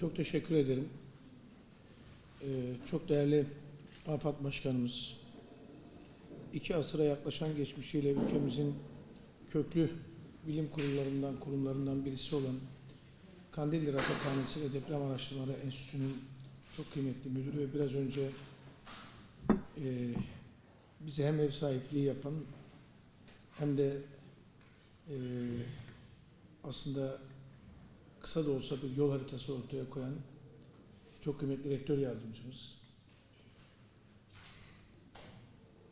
Çok teşekkür ederim. Ee, çok değerli AFAD Başkanımız, iki asıra yaklaşan geçmişiyle ülkemizin köklü bilim kurullarından, kurumlarından birisi olan Kandilli Rasathanesi ve Deprem Araştırmaları Enstitüsü'nün çok kıymetli müdürü ve biraz önce e, bize hem ev sahipliği yapan hem de e, aslında kısa da olsa bir yol haritası ortaya koyan çok kıymetli rektör yardımcımız.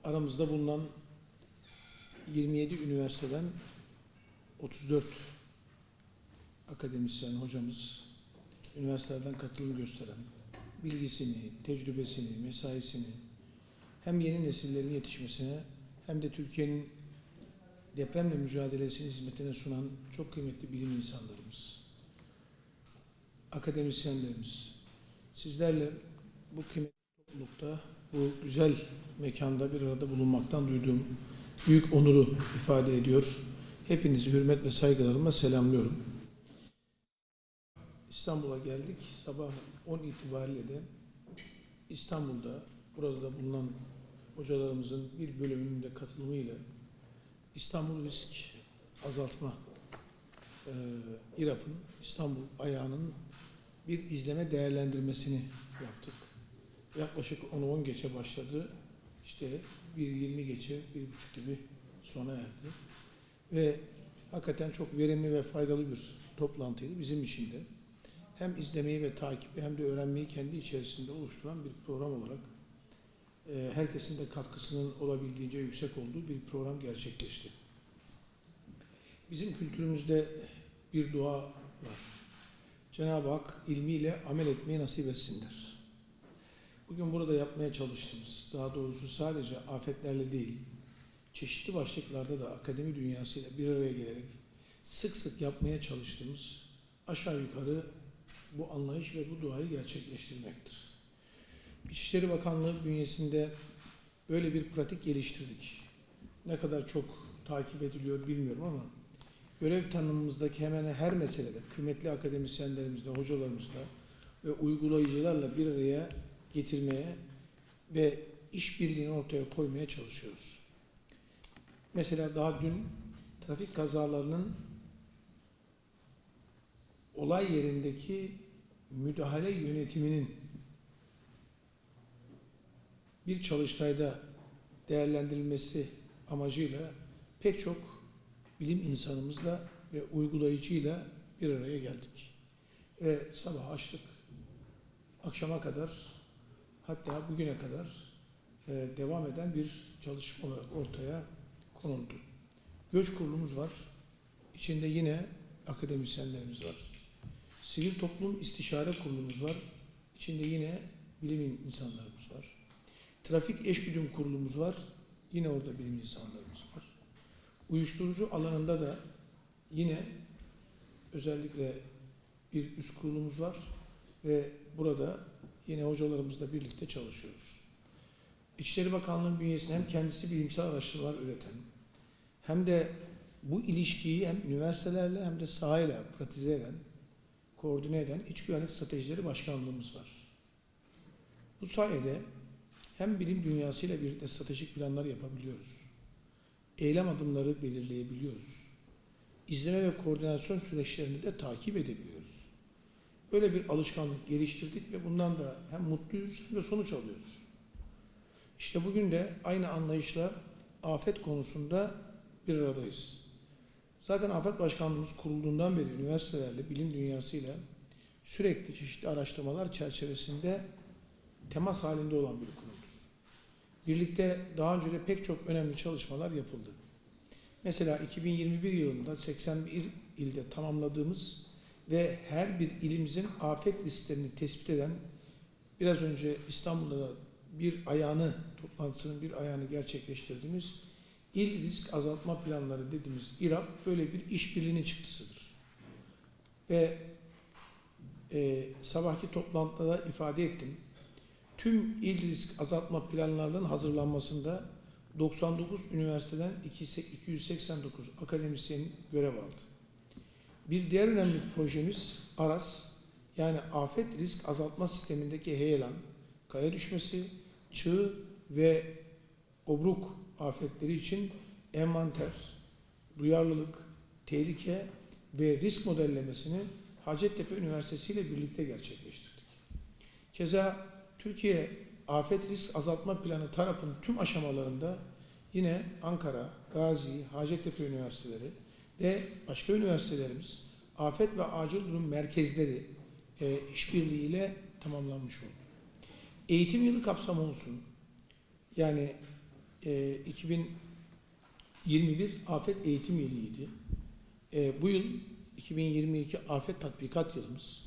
Aramızda bulunan 27 üniversiteden 34 akademisyen hocamız, üniversitelerden katılım gösteren, bilgisini, tecrübesini, mesaisini hem yeni nesillerin yetişmesine hem de Türkiye'nin depremle mücadelesini hizmetine sunan çok kıymetli bilim insanlarımız akademisyenlerimiz, sizlerle bu kıymetli toplulukta, bu güzel mekanda bir arada bulunmaktan duyduğum büyük onuru ifade ediyor. Hepinizi hürmet ve saygılarımla selamlıyorum. İstanbul'a geldik. Sabah 10 itibariyle de İstanbul'da, burada da bulunan hocalarımızın bir bölümünün de katılımıyla İstanbul Risk Azaltma e, İRAP'ın İstanbul ayağının bir izleme değerlendirmesini yaptık. Yaklaşık 10-10 geçe başladı. İşte 1.20 geçe, 1.30 gibi sona erdi. Ve hakikaten çok verimli ve faydalı bir toplantıydı bizim için de. Hem izlemeyi ve takibi hem de öğrenmeyi kendi içerisinde oluşturan bir program olarak e, herkesin de katkısının olabildiğince yüksek olduğu bir program gerçekleşti. Bizim kültürümüzde bir dua. Cenab-ı Hak ilmiyle amel etmeyi nasip etsinler. Bugün burada yapmaya çalıştığımız, daha doğrusu sadece afetlerle değil, çeşitli başlıklarda da akademi dünyasıyla bir araya gelerek sık sık yapmaya çalıştığımız aşağı yukarı bu anlayış ve bu duayı gerçekleştirmektir. İçişleri Bakanlığı bünyesinde böyle bir pratik geliştirdik. Ne kadar çok takip ediliyor bilmiyorum ama görev tanımımızdaki hemen her meselede kıymetli akademisyenlerimizle, hocalarımızla ve uygulayıcılarla bir araya getirmeye ve işbirliğini ortaya koymaya çalışıyoruz. Mesela daha dün trafik kazalarının olay yerindeki müdahale yönetiminin bir çalıştayda değerlendirilmesi amacıyla pek çok bilim insanımızla ve uygulayıcıyla bir araya geldik. Ve sabah açtık. Akşama kadar hatta bugüne kadar e, devam eden bir çalışma ortaya konuldu. Göç kurulumuz var. İçinde yine akademisyenlerimiz var. Sivil toplum istişare kurulumuz var. İçinde yine bilim insanlarımız var. Trafik eşgüdüm kurulumuz var. Yine orada bilim insanlarımız var. Uyuşturucu alanında da yine özellikle bir üst kurulumuz var ve burada yine hocalarımızla birlikte çalışıyoruz. İçişleri Bakanlığı'nın bünyesinde hem kendisi bilimsel araştırmalar üreten hem de bu ilişkiyi hem üniversitelerle hem de sahayla pratize eden, koordine eden iç güvenlik stratejileri başkanlığımız var. Bu sayede hem bilim dünyasıyla birlikte stratejik planlar yapabiliyoruz. Eylem adımları belirleyebiliyoruz. İzleme ve koordinasyon süreçlerini de takip edebiliyoruz. Böyle bir alışkanlık geliştirdik ve bundan da hem mutluyuz hem de sonuç alıyoruz. İşte bugün de aynı anlayışla afet konusunda bir aradayız. Zaten Afet Başkanlığımız kurulduğundan beri üniversitelerle, bilim dünyasıyla sürekli çeşitli araştırmalar çerçevesinde temas halinde olan bir kurumdur. Birlikte daha önce de pek çok önemli çalışmalar yapıldı. Mesela 2021 yılında 81 ilde tamamladığımız ve her bir ilimizin afet risklerini tespit eden biraz önce İstanbul'da bir ayağını, toplantısının bir ayağını gerçekleştirdiğimiz İl Risk Azaltma Planları dediğimiz İRAP böyle bir işbirliğinin çıktısıdır. Ve e, sabahki toplantıda ifade ettim. Tüm il risk azaltma planlarının hazırlanmasında 99 üniversiteden 289 akademisyen görev aldı. Bir diğer önemli projemiz ARAS yani afet risk azaltma sistemindeki heyelan, kaya düşmesi, çığ ve obruk afetleri için envanter, duyarlılık, tehlike ve risk modellemesini Hacettepe Üniversitesi ile birlikte gerçekleştirdik. Keza Türkiye Afet Risk Azaltma Planı TARAP'ın tüm aşamalarında yine Ankara, Gazi, Hacettepe Üniversiteleri ve başka üniversitelerimiz afet ve acil durum merkezleri e, işbirliğiyle tamamlanmış oldu. Eğitim yılı kapsamı olsun. Yani e, 2021 afet eğitim yılıydı. E, bu yıl 2022 afet tatbikat yılımız.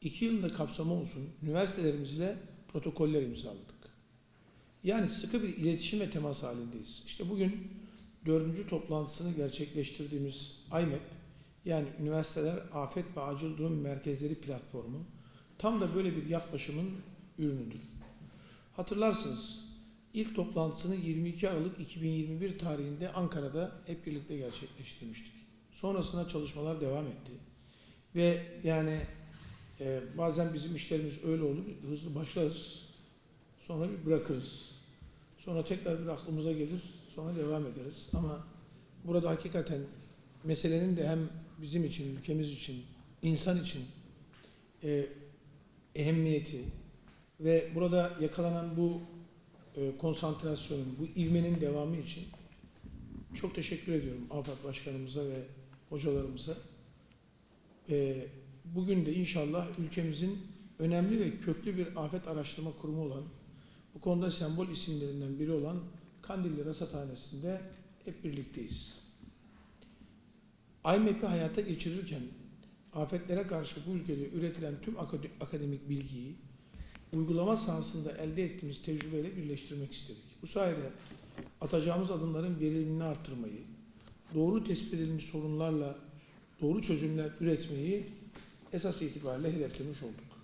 İki yılda kapsamı olsun üniversitelerimizle protokoller imzaladık. Yani sıkı bir iletişim ve temas halindeyiz. İşte bugün dördüncü toplantısını gerçekleştirdiğimiz IMEP yani Üniversiteler Afet ve Acil Durum Merkezleri platformu tam da böyle bir yaklaşımın ürünüdür. Hatırlarsınız ilk toplantısını 22 Aralık 2021 tarihinde Ankara'da hep birlikte gerçekleştirmiştik. Sonrasında çalışmalar devam etti. Ve yani e, bazen bizim işlerimiz öyle olur, hızlı başlarız, sonra bir bırakırız. Sonra tekrar bir aklımıza gelir, sonra devam ederiz. Ama burada hakikaten meselenin de hem bizim için, ülkemiz için, insan için e, ehemmiyeti ve burada yakalanan bu e, konsantrasyonun, bu ivmenin devamı için çok teşekkür ediyorum AFAD Başkanımıza ve hocalarımıza. E, bugün de inşallah ülkemizin önemli ve köklü bir afet araştırma kurumu olan, bu konuda sembol isimlerinden biri olan Kandilli Rasathanesi'nde hep birlikteyiz. IMEP'i hayata geçirirken afetlere karşı bu ülkede üretilen tüm akade- akademik bilgiyi uygulama sahasında elde ettiğimiz tecrübeyle birleştirmek istedik. Bu sayede atacağımız adımların verimliliğini arttırmayı, doğru tespit edilmiş sorunlarla doğru çözümler üretmeyi esas itibariyle hedeflemiş olduk.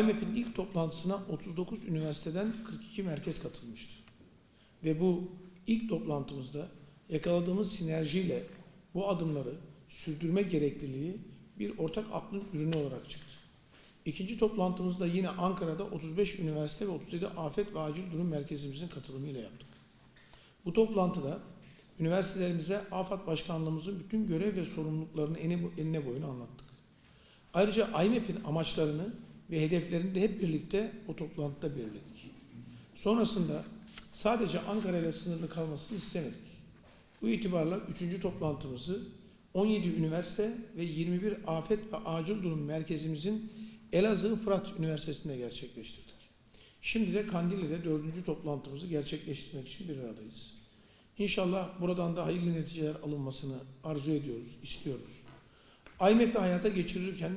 IMEP'in ilk toplantısına 39 üniversiteden 42 merkez katılmıştı. Ve bu ilk toplantımızda yakaladığımız sinerjiyle bu adımları sürdürme gerekliliği bir ortak aklın ürünü olarak çıktı. İkinci toplantımızda yine Ankara'da 35 üniversite ve 37 afet ve acil durum merkezimizin katılımıyla yaptık. Bu toplantıda üniversitelerimize AFAD Başkanlığımızın bütün görev ve sorumluluklarını enine boyuna anlattık. Ayrıca IMEP'in amaçlarını ve hedeflerini de hep birlikte o toplantıda belirledik. Sonrasında sadece Ankara ile sınırlı kalmasını istemedik. Bu itibarla üçüncü toplantımızı 17 üniversite ve 21 afet ve acil durum merkezimizin Elazığ Fırat Üniversitesi'nde gerçekleştirdik. Şimdi de Kandilli'de dördüncü toplantımızı gerçekleştirmek için bir aradayız. İnşallah buradan da hayırlı neticeler alınmasını arzu ediyoruz, istiyoruz. IMEP'i hayata geçirirken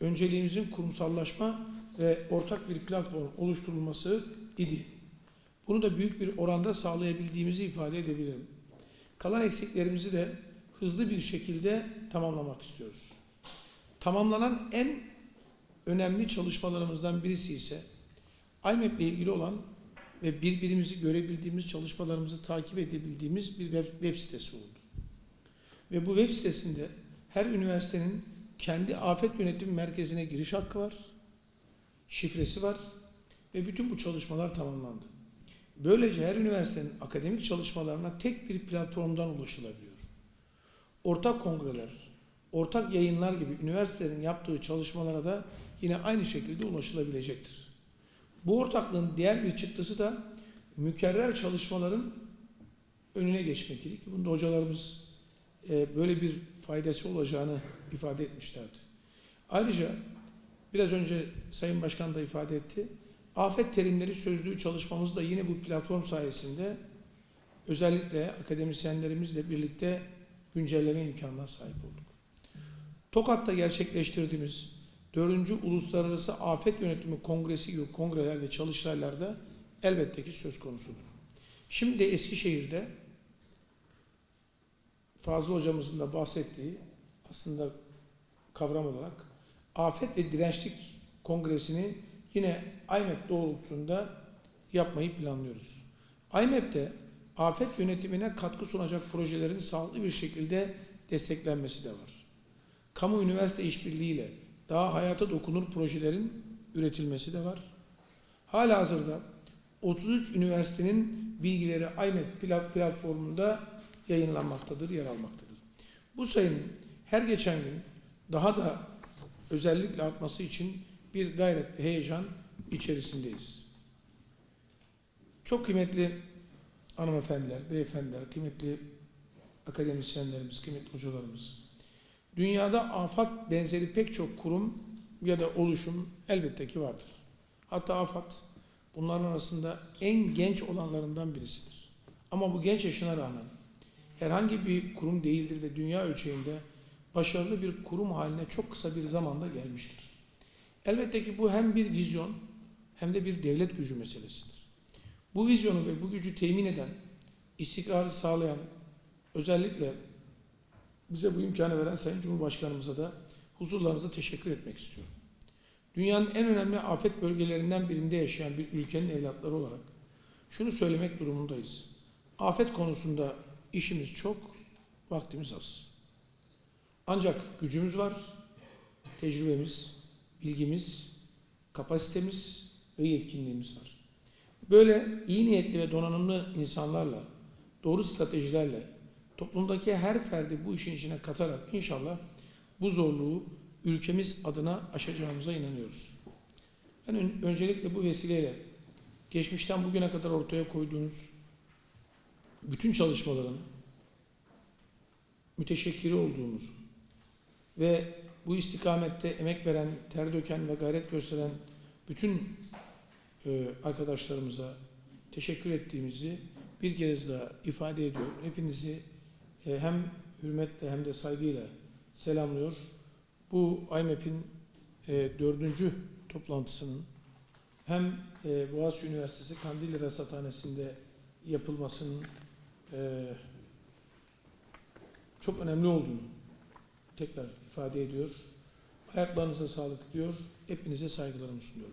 önceliğimizin kurumsallaşma ve ortak bir platform oluşturulması idi. Bunu da büyük bir oranda sağlayabildiğimizi ifade edebilirim. Kalan eksiklerimizi de hızlı bir şekilde tamamlamak istiyoruz. Tamamlanan en önemli çalışmalarımızdan birisi ise IMEP ile ilgili olan ve birbirimizi görebildiğimiz, çalışmalarımızı takip edebildiğimiz bir web, web sitesi oldu. Ve bu web sitesinde her üniversitenin kendi afet yönetim merkezine giriş hakkı var, şifresi var ve bütün bu çalışmalar tamamlandı. Böylece her üniversitenin akademik çalışmalarına tek bir platformdan ulaşılabiliyor. Ortak kongreler, ortak yayınlar gibi üniversitelerin yaptığı çalışmalara da yine aynı şekilde ulaşılabilecektir. Bu ortaklığın diğer bir çıktısı da mükerrer çalışmaların önüne geçmek ki bunda hocalarımız e, böyle bir faydası olacağını ifade etmişlerdi. Ayrıca biraz önce Sayın Başkan da ifade etti. Afet terimleri sözlüğü çalışmamız da yine bu platform sayesinde özellikle akademisyenlerimizle birlikte güncelleme imkanına sahip olduk. Tokat'ta gerçekleştirdiğimiz 4. Uluslararası Afet Yönetimi Kongresi gibi kongreler ve çalıştaylarda elbette ki söz konusudur. Şimdi de Eskişehir'de Fazıl hocamızın da bahsettiği aslında kavram olarak Afet ve Dirençlik Kongresi'ni yine IMEP doğrultusunda yapmayı planlıyoruz. IMEP'te afet yönetimine katkı sunacak projelerin sağlıklı bir şekilde desteklenmesi de var. Kamu üniversite işbirliğiyle daha hayata dokunur projelerin üretilmesi de var. Halihazırda 33 üniversitenin bilgileri IMET plat- platformunda yayınlanmaktadır, yer almaktadır. Bu sayının her geçen gün daha da özellikle artması için bir gayret heyecan içerisindeyiz. Çok kıymetli hanımefendiler, beyefendiler, kıymetli akademisyenlerimiz, kıymetli hocalarımız. Dünyada afat benzeri pek çok kurum ya da oluşum elbette ki vardır. Hatta afat bunların arasında en genç olanlarından birisidir. Ama bu genç yaşına rağmen herhangi bir kurum değildir ve dünya ölçeğinde başarılı bir kurum haline çok kısa bir zamanda gelmiştir. Elbette ki bu hem bir vizyon hem de bir devlet gücü meselesidir. Bu vizyonu ve bu gücü temin eden, istikrarı sağlayan, özellikle bize bu imkanı veren Sayın Cumhurbaşkanımıza da huzurlarınıza teşekkür etmek istiyorum. Dünyanın en önemli afet bölgelerinden birinde yaşayan bir ülkenin evlatları olarak şunu söylemek durumundayız. Afet konusunda işimiz çok, vaktimiz az. Ancak gücümüz var, tecrübemiz, bilgimiz, kapasitemiz ve yetkinliğimiz var. Böyle iyi niyetli ve donanımlı insanlarla, doğru stratejilerle toplumdaki her ferdi bu işin içine katarak inşallah bu zorluğu ülkemiz adına aşacağımıza inanıyoruz. Ben ön- öncelikle bu vesileyle geçmişten bugüne kadar ortaya koyduğunuz bütün çalışmaların müteşekkiri olduğumuzu ve bu istikamette emek veren, ter döken ve gayret gösteren bütün e, arkadaşlarımıza teşekkür ettiğimizi bir kez daha ifade ediyorum. Hepinizi e, hem hürmetle hem de saygıyla selamlıyor. Bu IMEP'in e, dördüncü toplantısının hem e, Boğaziçi Üniversitesi Kandilli Rasathanesi'nde yapılmasının e, çok önemli olduğunu tekrar ifade ediyor. Ayaklarınıza sağlık diyor. Hepinize saygılarımı sunuyorum.